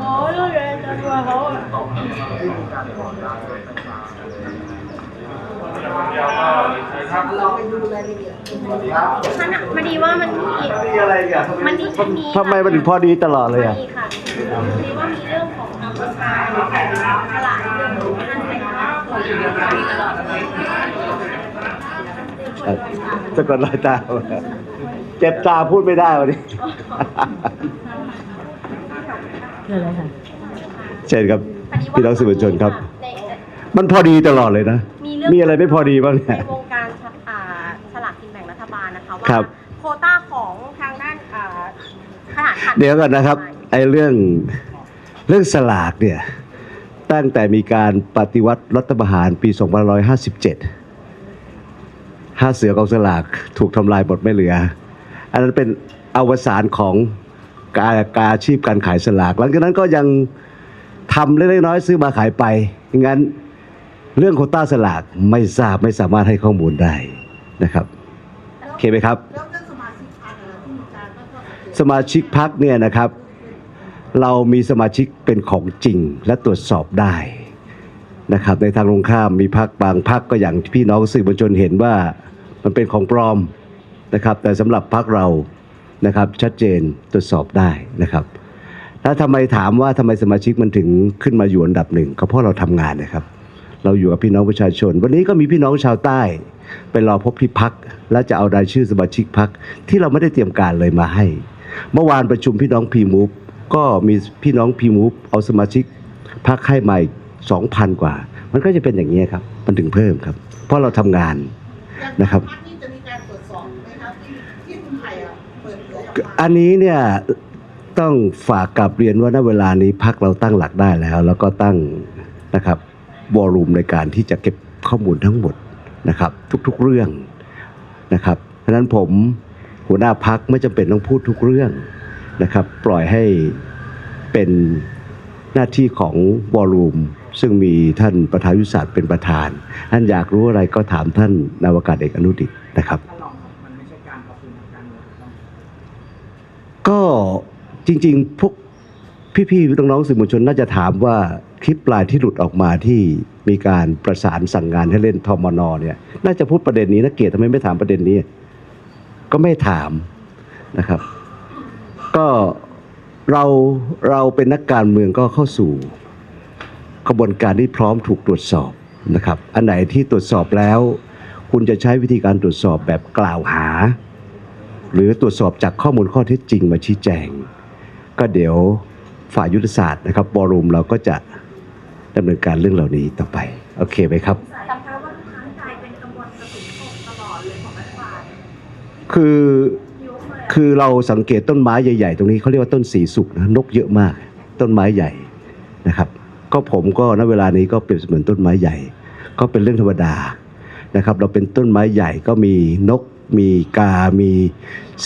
อ๋อเรื่องอะไรจะตัวเขาอะมันอะมันดีว่ามันมีมีอะไรอีกันมันมีมีทำไมมันถึงพอดีตลอดเลยอะมีค่ะดีว่ามีเรื่องของกัมพูชาตลาดเรื่องของท่านเป็นพระคนเดียวกันตลอดเลยสะกดรอยตา เจ็บตาพูดไม่ได้วันนี้เชิญเลยค่ะ เชิญครับ พี่น้องสื่อมวลชนครับ ในมันพอดีตลอดเลยนะ มีเรื่องมีอะไรไม่พอดีบ้างเนี่ในยวงการฉอ่าฉลากกินแบ่งรัฐบาลนะคะว่าครับ โควต้าของทางด้านอ่าทหารผ่านเดี๋ยวก่อนนะครับไอ้เรื่องเรื่องสลากเนี่ยตั้งแต่มีการปฏิวัติรัฐประหารปี 2557 ห้าเสือกองสลากถูกทำลายหมดไม่เหลือ อันนั้นเป็นอวสานของการการอาชีพการขายสลากหลังจากนั้นก็ยังทำเล็กๆน้อยๆซื้อมาขายไปงั้นเรื่องโควต้าสลากไม่ทราบไม่สามารถให้ข้อมูลได้นะครับโอเคไหมครับ แล้วเรื่องสมาชิกพรรคอะไรที่มีการตั้งข้อสังเกตสมาชิกพักเนี่ยนะครับ เรามีสมาชิกเป็นของจริงและตรวจสอบได้นะครับในทางตรงข้ามมีพักบางพักก็อย่างที่พี่น้องสื่อมวลชนเห็นว่ามันเป็นของปลอม นะครับแต่สำหรับพักเรานะครับชัดเจนตรวจสอบได้นะครับแล้วทำไมถามว่าทำไมสมาชิกมันถึงขึ้นมาอยู่อันดับหนึ่งก็เพราะเราทำงานนะครับ เราอยู่กับพี่น้องประชาชน วันนี้ก็มีพี่น้องชาวใต้ไปรอพบที่พัก และจะเอารายชื่อสมาชิกพักที่เราไม่ได้เตรียมการเลยมาให้ เมื่อวานประชุมพี่น้องพีมูฟก็มีพี่น้องพีมูฟเอาสมาชิกพักให้มาอีกสองพันกว่า มันก็จะเป็นอย่างนี้ครับ มันถึงเพิ่มครับ เพราะเราทำงานนะครับ อันนี้เนี่ยต้องฝากกลับเรียนว่าณเวลานี้พักเราตั้งหลักได้แล้ว แล้วก็ตั้งนะครับวอลลุ่มในการที่จะเก็บข้อมูลทั้งหมดนะครับ ทุกๆเรื่องนะครับเพราะนั้นผมหัวหน้าพักไม่จำเป็นต้องพูดทุกเรื่องนะครับ ปล่อยให้เป็นหน้าที่ของวอลลุ่มซึ่งมีท่านประธานยุทธศาสตร์เป็นประธาน ท่านอยากรู้อะไรก็ถามท่านนาวากาศเอกอนุดิตนะครับ ก็จริง ๆ พวกพี่ๆน้องๆสื่อมวลชนน่าจะถามว่าคลิปปลายที่หลุดออกมาที่มีการประสานสั่งงานให้เล่นทมนเนี่ยน่าจะพูดประเด็นนี้นะเกียรติทำไมไม่ถามประเด็นนี้ ก็ไม่ถามนะครับ ก็เราเราเป็นนักการเมืองก็เข้าสู่กระบวนการที่พร้อมถูกตรวจสอบนะครับ อันไหนที่ตรวจสอบแล้ว คุณจะใช้วิธีการตรวจสอบแบบกล่าวหา หรือตรวจสอบจากข้อมูลข้อเท็จจริงมาชี้แจง ก็เดี๋ยวฝ่ายยุทธศาสตร์นะครับบอรูมเราก็จะดำเนินการเรื่องเหล่านี้ต่อไป โอเคไหมครับสำคัญว่าทุกครั้งกลายเป็นกระบวนกระสุนตกตลอดเลยของรัฐบาลคือยุคเลยคือเราสังเกตต้นไม้ใหญ่ ๆ ตรงนี้เขาเรียกว่าต้นสีสุกนะนกเยอะมาก ต้นไม้ใหญ่นะครับ ก็ผมก็ณเวลานี้ก็เปรียบเสมือนต้นไม้ใหญ่ ก็เป็นเรื่องธรรมดานะครับ เราเป็นต้นไม้ใหญ่ก็มีนก มีกา มี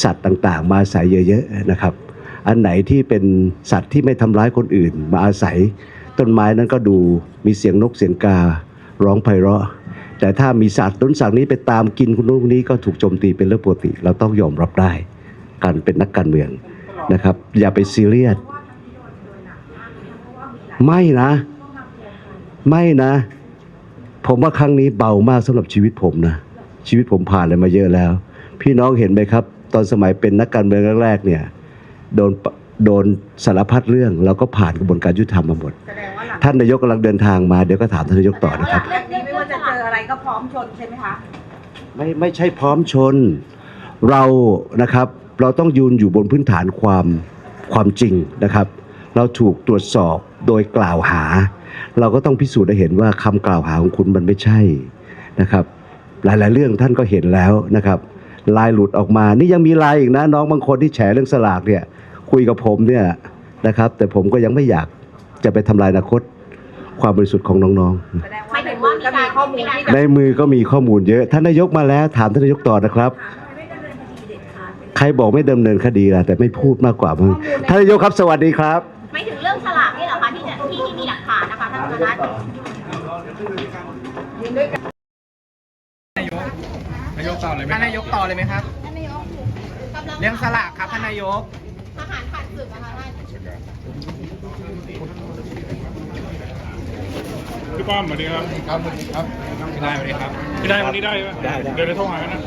สัตว์ต่างๆ มาอาศัยเยอะๆนะครับ อันไหนที่เป็นสัตว์ที่ไม่ทำร้ายคนอื่น มาอาศัย ต้นไม้นั้นก็ดูมีเสียงนกเสียงการ้องไพเราะ แต่ถ้ามีสัตว์ต้นสัตว์นี้ไปตามกินคนนู้นคนนี้ก็ถูกโจมตีเป็นเรื่องปกติ เราต้องยอมรับได้ การเป็นนักการเมืองนะครับ อย่าไปซีเรียสไม่นะ ไม่นะ ผมว่าครั้งนี้เบามากสำหรับชีวิตผมนะ ชีวิตผมผ่านอะไรมาเยอะแล้ว พี่น้องเห็นไหมครับ ตอนสมัยเป็นนักการเมืองแรกๆเนี่ยโดนปะโดนสารพัดเรื่องเราก็ผ่านกระบวนการยุติธรรมมาหมด แสดงว่าหลังท่านนายกกำลังเดินทางมาเดี๋ยวก็ถามท่านนายกต่อนะครับ จากนี้ไม่ว่าจะเจออะไรก็พร้อมชนใช่ไหมคะไม่ไม่ใช่พร้อมชน เรานะครับ เราต้องยืนอยู่บนพื้นฐานความความจริงนะครับ เราถูกตรวจสอบโดยกล่าวหา เราก็ต้องพิสูจน์ให้เห็นว่าคำกล่าวหาของคุณมันไม่ใช่นะครับ หลาย ๆ เรื่องท่านก็เห็นแล้วนะครับลายหลุดออกมา นี่ยังมีลายอีกนะ น้องบางคนที่แฉเรื่องสลากเนี่ย คุยกับผมเนี่ยนะครับ แต่ผมก็ยังไม่อยากจะไปทำลายอนาคตความบริสุทธิ์ของน้องๆแสดงว่าในมือก็มีข้อมูลที่ในมือก็มีข้อมูลเยอะ ท่านนายกมาแล้ว ถามท่านนายกต่อนะครับ ใครบอกไม่ดำเนินคดีล่ะแต่ไม่พูดมากกว่ามั้งท่านนายกครับสวัสดีครับ ไม่ถึงเรื่องฉลากนี่เหรอคะที่จะที่ที่มีหลักฐานนะคะท่านธนัท นายก ต่อเลยไหมนายกต่อเลยไหมครับกำลังเรื่องสลากครับท่านนายก ทหารผ่านศึกนะคะท่านพี่ป้อมสวัสดีครับครับสวัสดีครับพี่ได้สวัสดีครับพี่ได้วันนี้ได้ไหมได้เดี๋ยวจะโทรหากันนะ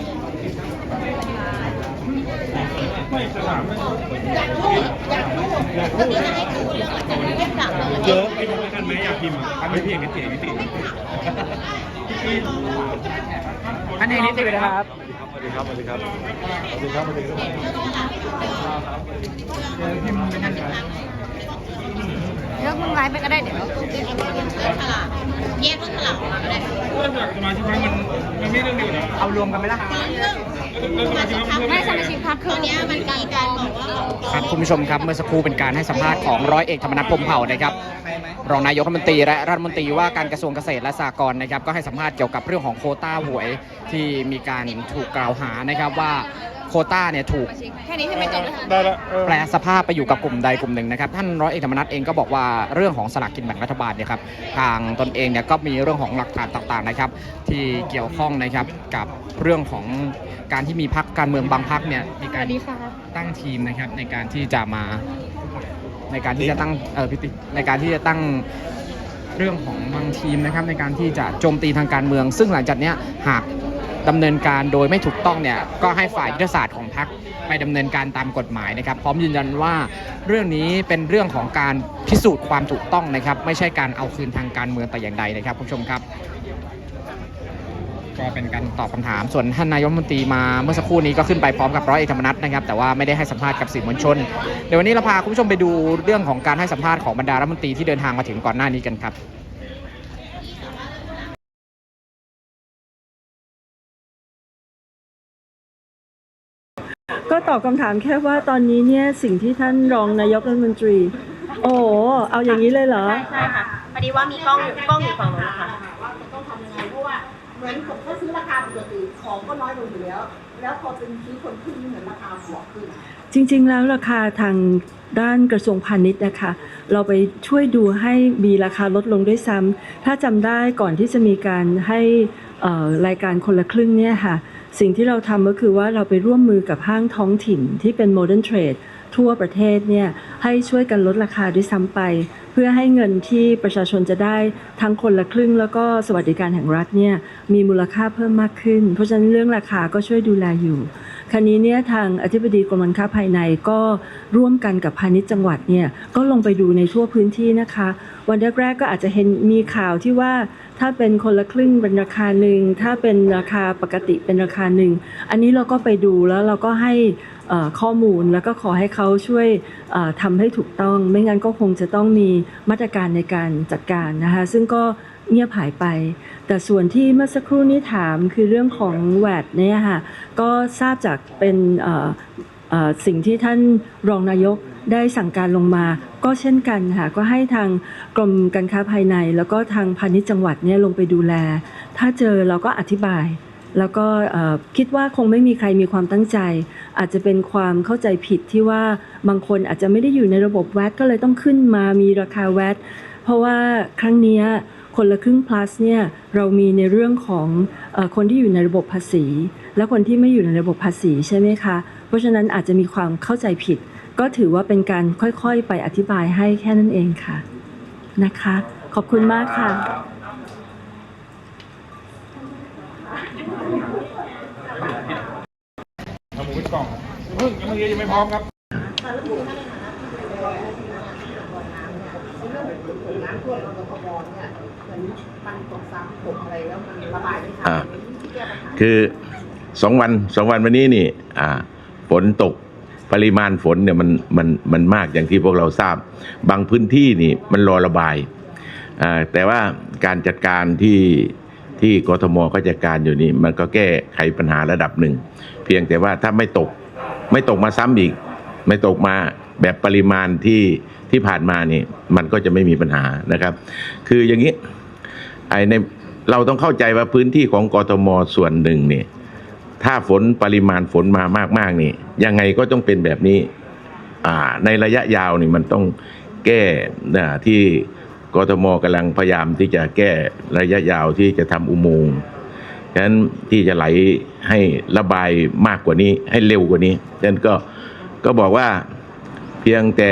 ไม่จะถามไม่วันนี้จะให้ดูเรื่องอาจารย์เรียกกลับเราเยอะไม่ทำด้วยกันไหมอยากพิมพ์อะทำให้พี่เอกนิตินิติท่านเอกนิติครับ เรื่องมึงไลฟ์ไปก็ได้เดี๋ยวเรื่องฉลากแยกเรื่องฉลากออกมาก็ได้ค่ะเรื่องจากสมาชิกพักมันมันไม่เรื่องเดียวนะเอารวมกันไหมล่ะเรื่องเรื่องสมาชิกพักไม่สมาชิกพรรคตอนนี้มันมีการบอกว่าครับคุณผู้ชมครับเมื่อสักครู่เป็นการให้สัมภาษณ์ของร้อยเอกธรรมนัฐพรหมเผ่านะครับรองนายกรัฐมนตรีและรัฐมนตรีว่าการกระทรวงเกษตรและสหกรณ์นะครับก็ให้สัมภาษณ์เกี่ยวกับเรื่องของโควต้าหวยที่มีการถูกกล่าวหานะครับว่า โควต้าเนี่ยถูกแค่นี้ให้ไม่จบนะคะได้ละเออ แปลสภาพไปอยู่กับกลุ่มใดกลุ่มหนึ่งนะครับท่านร้อยเอกธรรมนัฐเองก็บอกว่าเรื่องของสลากกินแบ่งรัฐบาลเนี่ยครับทางตนเองเนี่ยก็มีเรื่องของหลักฐานต่างๆนะครับ ที่เกี่ยวข้องนะครับกับเรื่องของการที่มีพักการเมืองบางพักเนี่ยมีการตั้งทีมนะครับในการที่จะมา ในการที่จะตั้งเออพิติในการที่จะตั้งเรื่องของบางทีมนะครับในการที่จะโจมตีทางการเมือง ซึ่งหลังจากเนี้ยหาก ดำเนินการโดยไม่ถูกต้องเนี่ยก็ให้ฝ่ายยุทธศาสตร์ของพรรคไปดำเนินการตามกฎหมายนะครับ พร้อมยืนยันว่าเรื่องนี้เป็นเรื่องของการพิสูจน์ความถูกต้องนะครับ ไม่ใช่การเอาคืนทางการเมืองแต่อย่างใดนะครับคุณผู้ชมครับก็เป็นการตอบคำถาม ส่วนท่านนายกรัฐมนตรีมาเมื่อสักครู่นี้ก็ขึ้นไปพร้อมกับร้อยเอกธรรมนัฐนะครับ แต่ว่าไม่ได้ให้สัมภาษณ์กับสื่อมวลชน เดี๋ยววันนี้เราพาคุณผู้ชมไปดูเรื่องของการให้สัมภาษณ์ของบรรดารัฐมนตรีที่เดินทางมาถึงก่อนหน้านี้กันครับ ตอบคำถามแค่ว่าตอนนี้เนี่ยสิ่งที่ท่านรองนายกรัฐมนตรี โอ้โหเอาอย่างนี้เลยเหรอ ใช่ใช่ค่ะพอดีว่ามีกล้องอยู่กล้องอยู่ฝั่งโน้นนะคะว่าจะต้องทำยังไงเพราะว่าเหมือนผมก็ซื้อราคาปกติของก็น้อยลงอยู่แล้ว แล้วพอเป็นซื้อคนขึ้นนี่เหมือนราคาบวกขึ้น จริง ๆ แล้วราคาทางด้านกระทรวงพาณิชย์นะคะ เราไปช่วยดูให้มีราคาลดลงด้วยซ้ำถ้าจำได้ก่อนที่จะมีการให้เอ่อรายการคนละครึ่งเนี่ยค่ะ สิ่งที่เราทำก็คือว่าเราไปร่วมมือกับห้างท้องถิ่นที่เป็น Modern Trade ทั่วประเทศเนี่ยให้ช่วยกันลดราคาด้วยซ้ำไป เพื่อให้เงินที่ประชาชนจะได้ทั้งคนละครึ่ง แล้วก็สวัสดิการแห่งรัฐเนี่ยมีมูลค่าเพิ่มมากขึ้น เพราะฉะนั้นเรื่องราคาก็ช่วยดูแลอยู่ คราวนี้เนี่ยทางอธิบดีกรมการค้าภายในก็ร่วมกันกับพาณิชย์จังหวัดเนี่ยก็ลงไปดูในทั่วพื้นที่นะคะ วันแรกๆก็อาจจะเห็นมีข่าวที่ว่าถ้าเป็นคนละครึ่งเป็นราคาหนึ่งถ้าเป็นราคาปกติเป็นราคาหนึ่งอันนี้เราก็ไปดูแล้วเราก็ให้ข้อมูลแล้วก็ขอให้เขาช่วยเอ่อทำให้ถูกต้อง ไม่งั้นก็คงจะต้องมีมาตรการในการจัดการนะคะ ซึ่งก็ เงียบหายไป แต่ส่วนที่เมื่อสักครู่นี้ถามคือเรื่องของแวดเนี่ยค่ะก็ทราบจากเป็นสิ่งที่ท่านรองนายกได้สั่งการลงมา ก็เช่นกันค่ะก็ให้ทางกรมการค้าภายใน แล้วก็ทางพาณิชย์จังหวัดเนี่ยลงไปดูแล ถ้าเจอเราก็อธิบาย แล้วก็คิดว่าคงไม่มีใครมีความตั้งใจ อาจจะเป็นความเข้าใจผิดที่ว่าบางคนอาจจะไม่ได้อยู่ในระบบแวดก็เลยต้องขึ้นมามีราคาแวดเพราะว่าครั้งนี้ คนละครึ่ง plus เนี่ยเรามีในเรื่องของอคนที่อยู่ในระบบภาษี และคนที่ไม่อยู่ในระบบภาษีใช่ไหมคะ เพราะฉะนั้นอาจจะมีความเข้าใจผิด ก็ถือว่าเป็นการค่อยๆ ไปอธิบายให้แค่นั้นเองค่ะนะคะ ขอบคุณมากค่ะทำหมูเป็นกล่องเพิ่งยังไม่ยังไม่พร้อมครับน้ำท่วมเราก็มเนี่ย มือนมันตกซ้ำตกอะไรแล้วมันระบายไม่ทันอ่ามันมีวิธีแก้ปัญหาคือสองวันสองวันวันนี้นี่ อ่า ฝนตกปริมาณฝนเนี่ยมันมันมันมากอย่างที่พวกเราทราบ บางพื้นที่นี่มันรอระบายอ่าแต่ว่าการจัดการที่ที่กทมก็จัดการอยู่นี่มันก็แก้ไขปัญหาระดับหนึ่ง เพียงแต่ว่าถ้าไม่ตกไม่ตกมาซ้ำอีก ไม่ตกมาแบบปริมาณที่ที่ผ่านมานี่มันก็จะไม่มีปัญหานะครับ คืออย่างนี้ ไอ้ในเราต้องเข้าใจว่าพื้นที่ของกทมส่วนหนึ่งเนี่ยถ้าฝนปริมาณฝนมามากๆนี่ยังไงก็ต้องเป็นแบบนี้อ่าในระยะยาวนี่มันต้องแก้นะที่กทมกำลังพยายามที่จะแก้ระยะยาวที่จะทำอุโมงค์ฉะนั้นที่จะไหลให้ระบายมากกว่านี้ให้เร็วกว่านี้ฉะนั้นก็ก็บอกว่าเพียงแต่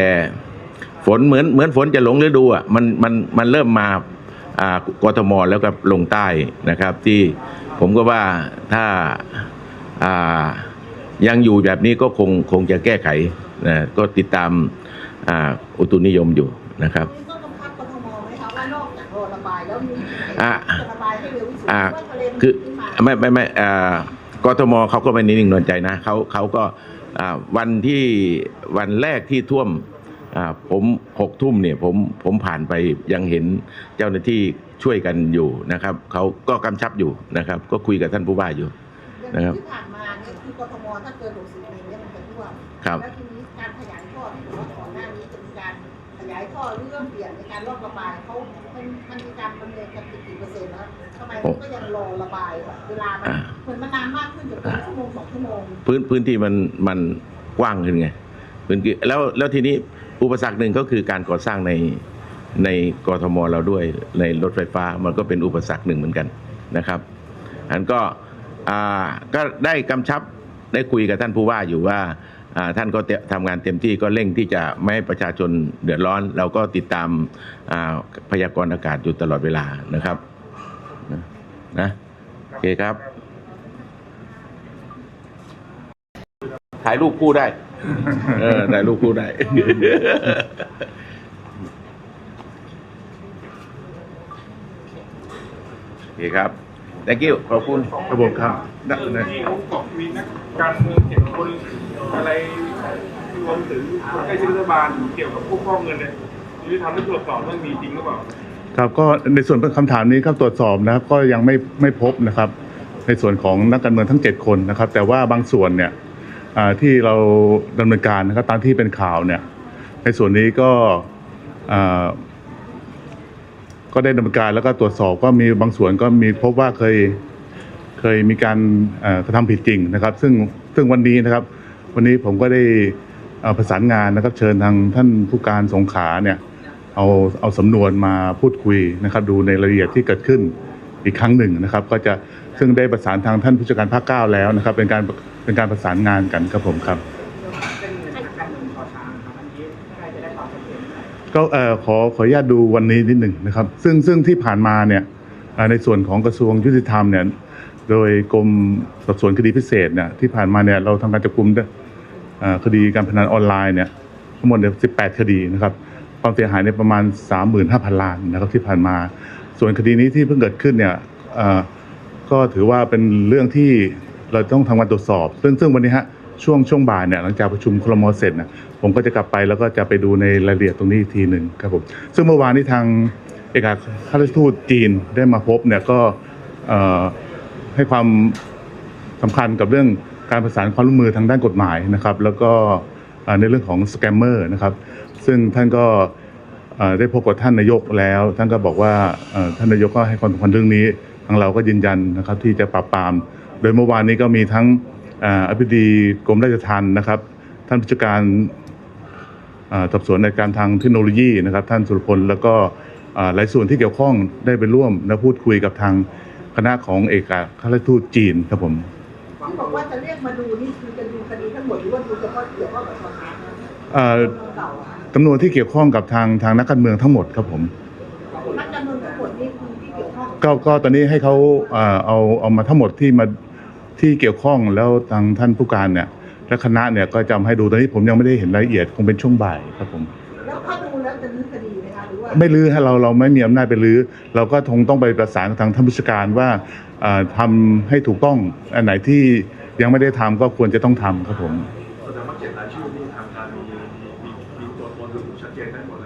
ฝนเหมือนเหมือนฝนจะหลงฤดูอะมันมันมันเริ่มมา กทมแล้วก็ลงใต้นะครับ ที่ผมก็ว่าถ้าอ่ายังอยู่แบบนี้ก็คงคงจะแก้ไขนะก็ติดตามอ่าอุตุนิยมอยู่นะครับนี่ก็ต้องพักกทมไหมคะว่านอกจากรอระบายแล้วมีอะจะระบายให้เร็วที่สุดอ่าเพราะว่าทะเลมันคือขึ้นมาไม่ไม่ไม่อ่ากทมเขาก็ไม่นิ่งนอนใจนะเขาเขาก็อ่าวันที่วันแรกที่ท่วมอ่า ผมหกทุ่มเนี่ยผมผมผ่านไปยังเห็นเจ้าหน้าที่ช่วยกันอยู่นะครับเขาก็กำชับอยู่นะครับ ก็คุยกับท่านผู้ว่าอยู่นะครับที่ผ่านมาเนี่ยคือกทมถ้าเกิน60เมตรเนี่ยมันจะท่วมครับแล้วทีนี้การขยายท่อที่บอกว่าก่อนหน้านี้จะมีการขยายท่อเรื่องเปลี่ยนในการรอบระบายเขามันมันมีการดำเนินกันกี่เปอร์เซ็นต์แล้วทำไมมันก็ยังรอระบายแบบเวลามันอ่าเหมือนมันนานมากขึ้นเดี๋ยวเป็นชั่วโมงสองชั่วโมงพื้นพื้นที่มันมันกว้างขึ้นไงพื้นที่แล้วแล้วทีนี้ อุปสรรคหนึ่งก็คือการก่อสร้างในในกรทมเราด้วยในรถไฟฟ้ามันก็เป็นอุปสรรคหนึ่งเหมือนกันนะครับอันก็อ่าก็ได้กำชับได้คุยกับท่านผู้ว่าอยู่ว่าท่านก็เตทำงานเต็มที่ก็เร่งที่จะไม่ให้ประชาชนเดือดร้อน เราก็ติดตามอ่าพยากรณ์อากาศอยู่ตลอดเวลานะครับนะนะโอเคครับ ถ่ายรูปคู่ได้ เออถ่ายรูปคู่ได้ โอเคครับ thank you ขอบคุณระบบครับนักที่เขาบอกมีนักการเมืองเจ็ดคนอะไรรวมถึงคนใกล้ชิดรัฐบาลเกี่ยวกับพวกฟอกเงินเนี่ยยุติธรรมได้ตรวจสอบเรื่องมีจริงหรือเปล่าครับก็ในส่วนคำถามนี้ครับตรวจสอบนะครับ ก็ยังไม่ไม่พบนะครับ ในส่วนของนักการเมืองทั้ง 7 คนนะครับ แต่ว่าบางส่วนเนี่ยอ่า ที่เราดำเนินการนะครับตามที่เป็นข่าวเนี่ย ในส่วนนี้ก็ก็ได้ดำเนินการแล้วก็ตรวจสอบก็มีบางส่วนก็มีพบว่าเคยเคยมีการกระทำผิดจริงนะครับ ซึ่งซึ่งวันนี้นะครับ วันนี้ผมก็ได้ประสานงานนะครับ เชิญทางท่านผู้การสงขาเนี่ยเอาเอาสำนวนมาพูดคุยนะครับ ดูในรายละเอียดที่เกิดขึ้นอีกครั้งหนึ่งนะครับ ก็จะซึ่งได้ประสานทางท่านผู้จัดการภาคเก้าแล้วนะครับ เป็นการ เป็นการประสานงานกันครับผมครับ ก็เอ่อขอขออนุญาตดูวันนี้นิดหนึ่งนะครับ ซึ่งซึ่งที่ผ่านมาเนี่ยในส่วนของกระทรวงยุติธรรมเนี่ยโดยกรมสอบสวนคดีพิเศษเนี่ยที่ผ่านมาเนี่ยเราทำการจับกุมเอ่อคดีการพนันออนไลน์เนี่ยทั้งหมดเนี่ย18 คดีนะครับ ความเสียหายในประมาณ 35,000 ล้านนะครับที่ผ่านมา ส่วนคดีนี้ที่เพิ่งเกิดขึ้นเนี่ยก็ถือว่าเป็นเรื่องที่ เราต้องทำการตรวจสอบ ซึ่งซึ่งวันนี้ฮะช่วงช่วงบ่ายเนี่ยหลังจากประชุมครมเสร็จนะผมก็จะกลับไปแล้วก็จะไปดูในรายละเอียดตรงนี้อีกทีหนึ่งครับผมซึ่งเมื่อวานนี้ทางเอกอัครราชทูตจีนได้มาพบเนี่ยก็เอ่อให้ความสำคัญกับเรื่องการประสานความร่วมมือทางด้านกฎหมายนะครับ แล้วก็เอ่อในเรื่องของสแกมเมอร์นะครับ ซึ่งท่านก็เอ่อได้พบกับท่านนายกแล้ว ท่านก็บอกว่าเอ่อท่านนายกก็ให้ความสำคัญเรื่องนี้ ทางเราก็ยืนยันนะครับที่จะปราบปราม โดยเมื่อวานนี้ก็มีทั้งเอ่ออธิบดีกรมราชทัณฑ์นะครับ ท่านผู้จัดการเอ่อสอบสวนในการทางเทคโนโลยีนะครับ ท่านสุรพลแล้วก็เอ่อหลายส่วนที่เกี่ยวข้องได้ไปร่วมและพูดคุยกับทางคณะของเอกอัครราชทูตจีนครับผมที่บอกว่าจะเรียกมาดูนี่คือจะดูคดีทั้งหมดหรือว่าดูเฉพาะเกี่ยวข้องกับสถานเอ่อเก่าอะจำนวนที่เกี่ยวข้องกับทางทางนักการเมืองทั้งหมดครับผมนักการเมืองทั้งหมดนี่คือที่เกี่ยวข้องก็ก็ตอนนี้ให้เขาเอ่อเอาเอามาทั้งหมดที่มา ที่เกี่ยวข้องแล้วทางท่านผู้การเนี่ยและคณะเนี่ยก็จะมาให้ดูตอนนี้ผมยังไม่ได้เห็นรายละเอียดคงเป็นช่วงบ่ายครับผม แล้วถ้าดูแล้วจะรื้อคดีไหมคะหรือว่าไม่ลื้อให้เราเราไม่มีอำนาจไปลื้อเราก็คงต้องไปประสานกับทางท่านผู้จัดการว่าเอ่อทำให้ถูกต้องอันไหนที่ยังไม่ได้ทำก็ควรจะต้องทำครับผม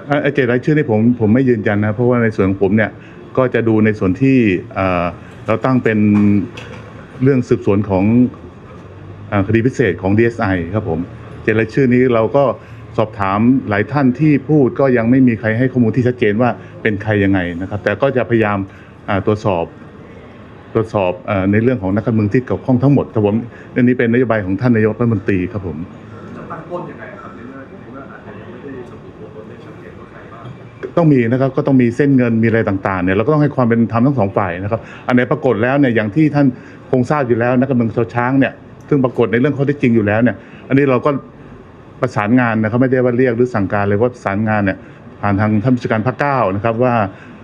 เอ่อเจตรายชื่อนี่ผมผมไม่ยืนยันนะเพราะว่าในส่วนของผมเนี่ยก็จะดูในส่วนที่เอ่อเราตั้งเป็น เรื่องสืบสวนของเอ่อคดีพิเศษของ DSI ครับผมเจตรายชื่อนี้เราก็สอบถามหลายท่านที่พูดก็ยังไม่มีใครให้ข้อมูลที่ชัดเจนว่าเป็นใครยังไงนะครับ แต่ก็จะพยายามอ่าตรวจสอบตรวจสอบเอ่อในเรื่องของนักการเมืองที่เกี่ยวข้องทั้งหมดครับผมเรื่องนี้เป็นนโยบายของท่านนายกรัฐมนตรีครับผมต้องมีนะครับก็ต้องมีเส้นเงินมีอะไรต่างๆเนี่ยเราก็ต้องให้ความเป็นธรรมทั้งสองฝ่ายนะครับ อันไหนปรากฏแล้วเนี่ยอย่างที่ท่าน คงทราบอยู่แล้วนักการเมืองชาวช้างเนี่ยซึ่งปรากฏในเรื่องข้อเท็จจริงอยู่แล้วเนี่ย อันนี้เราก็ประสานงานนะครับไม่ได้ว่าเรียกหรือสั่งการเลยว่าประสานงานเนี่ยผ่านทางท่านผู้จัดการภาคเก้านะครับว่า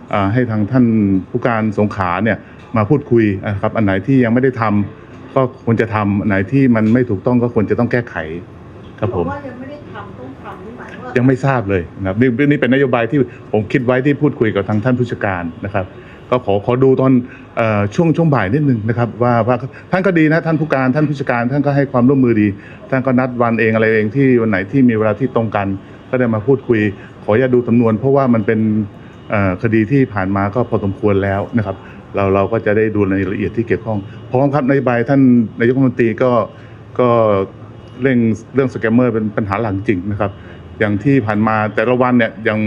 เอ่อให้ทางท่านผู้การสงขลาเนี่ยมาพูดคุยนะครับอันไหนที่ยังไม่ได้ทำก็ควรจะทำอันไหนที่มันไม่ถูกต้องก็ควรจะต้องแก้ไข ครับผมอกว่ายังไม่ได้ทำต้องทำนี่หมายว่ายังไม่ทราบเลยนะครับนี่นี่เป็นนโยบายที่ผมคิดไว้ที่พูดคุยกับทางท่านผู้จัดการนะครับ ก็ขอขอดูตอนอช่วงช่วงบ่ายนิดนึงนะครับว่าว่าท่านก็ดีนะท่านผู้การท่านผู้จัดการท่านก็ให้ความร่วมมือดี ท่านก็นัดวันเองอะไรเองที่วันไหนที่มีเวลาที่ตรงกัน ก็ได้มาพูดคุย ขออย่าดูสำนวน เพราะว่ามันเป็นคดีที่ผ่านมาก็พอสมควรแล้วนะครับ เราเราก็จะได้ดูในรายละเอียดที่เกี่ยวข้องพร้อมครับนโยบายท่านนายกรัฐมนตรีก็ก็เร่งเรื่องสแกมเมอร์เป็นปัญหาหลักจริงนะครับ อย่างที่ผ่านมาแต่ละวันเนี่ยอย่าง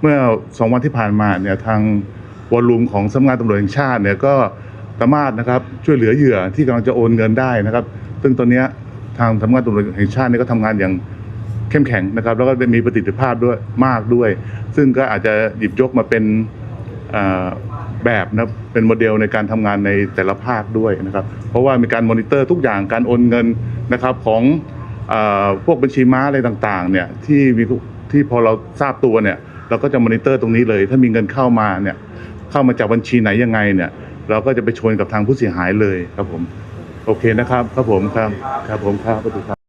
เมื่อสองวันที่ผ่านมาเนี่ยทาง วอลลุ่มของสำนักงานตำรวจแห่งชาติเนี่ยก็สามารถนะครับช่วยเหลือเหยื่อที่กำลังจะโอนเงินได้นะครับ ซึ่งตอนเนี้ยทางสำนักงานตำรวจแห่งชาติเนี่ยก็ทำงานอย่างเข้มแข็งนะครับ แล้วก็ได้มีประสิทธิภาพด้วยมากด้วย ซึ่งก็อาจจะหยิบยกมาเป็นเอ่อแบบนะเป็นโมเดลในการทำงานในแต่ละภาคด้วยนะครับ เพราะว่ามีการมอนิเตอร์ทุกอย่างการโอนเงินนะครับของเออพวกบัญชีม้าอะไรต่างๆเนี่ยที่มีที่พอเราทราบตัวเนี่ยเราก็จะมอนิเตอร์ตรงนี้เลย ถ้ามีเงินเข้ามาเนี่ย เข้ามาจากบัญชีไหนยังไงเนี่ย เราก็จะไปชนกับทางผู้เสียหายเลยครับผม โอเคนะครับ ครับผมครับ ครับผมครับสวัสดีครับ